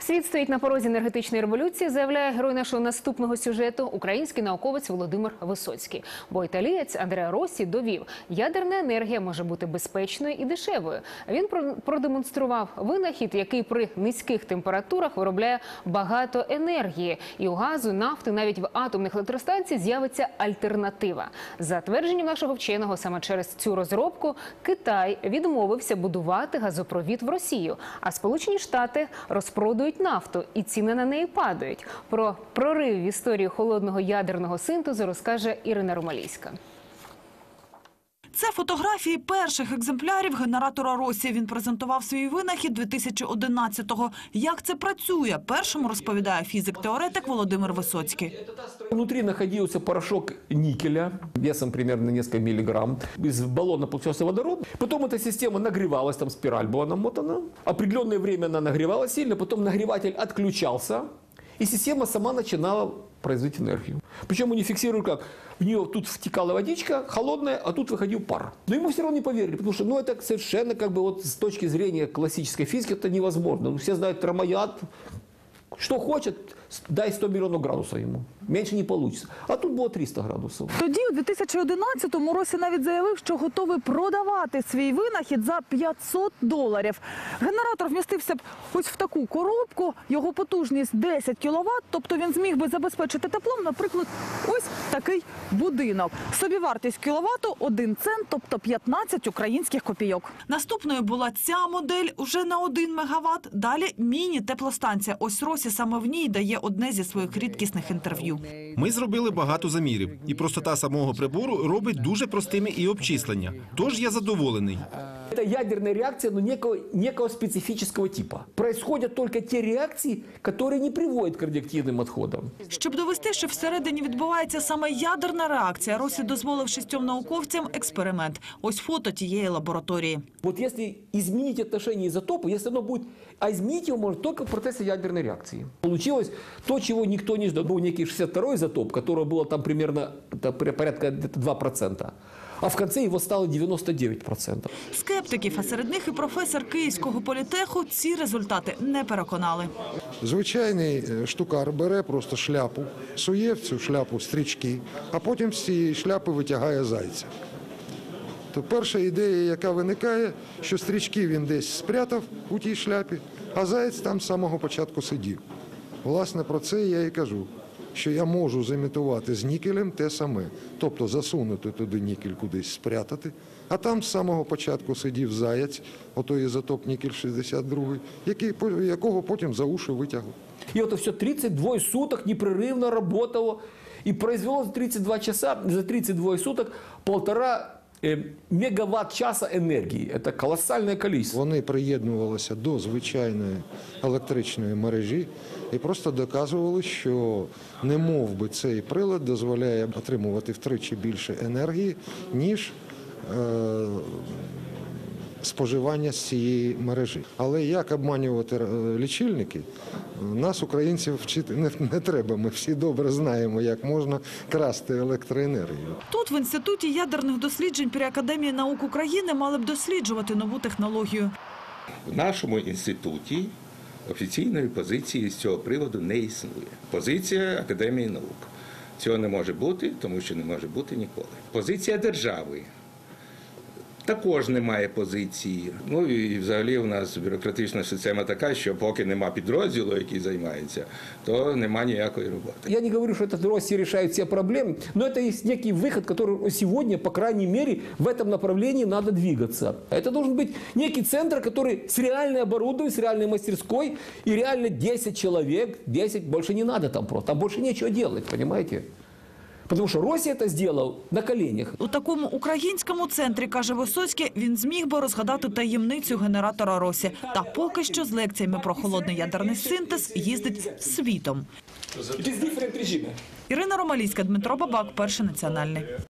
Світ стоїть на порозі енергетичної революції, заявляє герой нашого наступного сюжету український науковець Володимир Висоцький. Бо італієць Андреа Росі довів, ядерна енергія може бути безпечною і дешевою. Він про- продемонстрував винахід, який при низьких температурах виробляє багато енергії. І у газу, нафти, навіть в атомних електростанціях з'явиться альтернатива. За твердженням нашого вченого, саме через цю розробку Китай відмовився будувати газопровід в Росію, а Сполучені Штати розпродують нафту, і ціни на неї падають. Про прорив в історії холодного ядерного синтезу розкаже Ірина Ромалійська. Це фотографії перших екземплярів генератора Росії. Він презентував свій винахід 2011-го. Як це працює? Першому розповідає фізик-теоретик Володимир Висоцький. Внутри находился порошок никеля весом примерно несколько миллиграмм. Из баллона получался водород. Потом эта система нагревалась, там спираль была намотана. Определенное время она нагревалась сильно, потом нагреватель отключался, и система сама начинала производить энергию. Причем они фиксируют как? В нее тут втекала водичка холодная, а тут выходил пар. Но ему все равно не поверили, потому что ну, это совершенно как бы вот с точки зрения классической физики это невозможно. Ну, все знают термояд, что хочет, дай 100 миллионов градусов ему. Меньше не получится. А тут было 300 градусов. Тоді, у 2011-му, Росі навіть заявив, що готовий продавати свій винахід за 500 доларів. Генератор вмістився б ось в таку коробку. Його потужність 10 кВт, тобто він зміг би забезпечити теплом, наприклад, ось такий будинок. Собівартість кіловату – 1 цент, тобто 15 українських копійок. Наступною була ця модель уже на 1 мегаватт. Далі міні-теплостанція. Ось Росі саме в ній дає одне зі своїх рідкісних інтерв'ю. Ми зробили багато замірів, і простота самого прибору робить дуже простими і обчислення. Тож я задоволений. Это ядерная реакция, но некого, некого специфического типа. Происходят только те реакции, которые не приводят к радиоактивным отходам. Щоб довести, що всередині відбувається саме ядерна реакція, Росі дозволив шістьом науковцям експеримент. Ось фото тієї лабораторії. Вот если изменить отношение изотопа, если оно будет... А изменить его можно только в процессе ядерной реакции. Получилось то, чего никто не ждал. Был некий 62-й изотоп, которого было там примерно это при- порядка где-то 2%. А в конце его стало 99%. Скептиків, а серед них і професор Київського політеху ці результати не переконали. Звичайний е, штукар бере просто шляпу, сує в цю шляпу стрічки, а потім з цієї шляпи витягає зайця. То перша ідея, яка виникає, що стрічки він десь спрятав у тій шляпі, а заєць там з самого початку сидів. Власне, про це я і кажу, що я можу зімітувати з нікелем те саме, тобто засунути туди нікель кудись спрятати, а там з самого початку сидів заяць, отой ізотоп нікель 62, який, якого потім за уші витягли. И это все 32 суток непрерывно работало. И произвело за 32 часа, за 32 суток полтора э, мегаватт-часа энергии. Это колоссальное количество. Вони приєднувалися до звичайної електричної мережі і просто доказували, що не мов би цей прилад дозволяє отримувати втричі більше енергії, ніж е, споживання з цієї мережі. Але як обманювати е, лічильники, нас, українців, вчити не, не треба. Ми всі добре знаємо, як можна красти електроенергію. Тут в інституті ядерних досліджень при академії наук України мали б досліджувати нову технологію. В нашому інституті офіційної позиції з цього приводу не існує. Позиція Академії наук. Цього не може бути, тому що не може бути ніколи. Позиція держави. Також немає позиції. Ну і взагалі у нас бюрократична система така, що поки нема підрозділу, який займається, то нема ніякої роботи. Я не говорю, что это Россия решает все проблемы, но это есть некий выход, который сегодня, по крайней мере, в этом направлении надо двигаться. Это должен быть некий центр, который с реальной оборудованием, с реальной мастерской, и реально 10 человек, 10 больше не надо там просто, там больше нечего делать, понимаете? Потому що Росія це сделала на коленях. У такому українському центрі, каже Висоцький, він зміг би розгадати таємницю генератора Росі. Та поки що з лекціями про холодний ядерний синтез їздить світом. Ірина Ромалійська, Дмитро Бабак, Перший національний.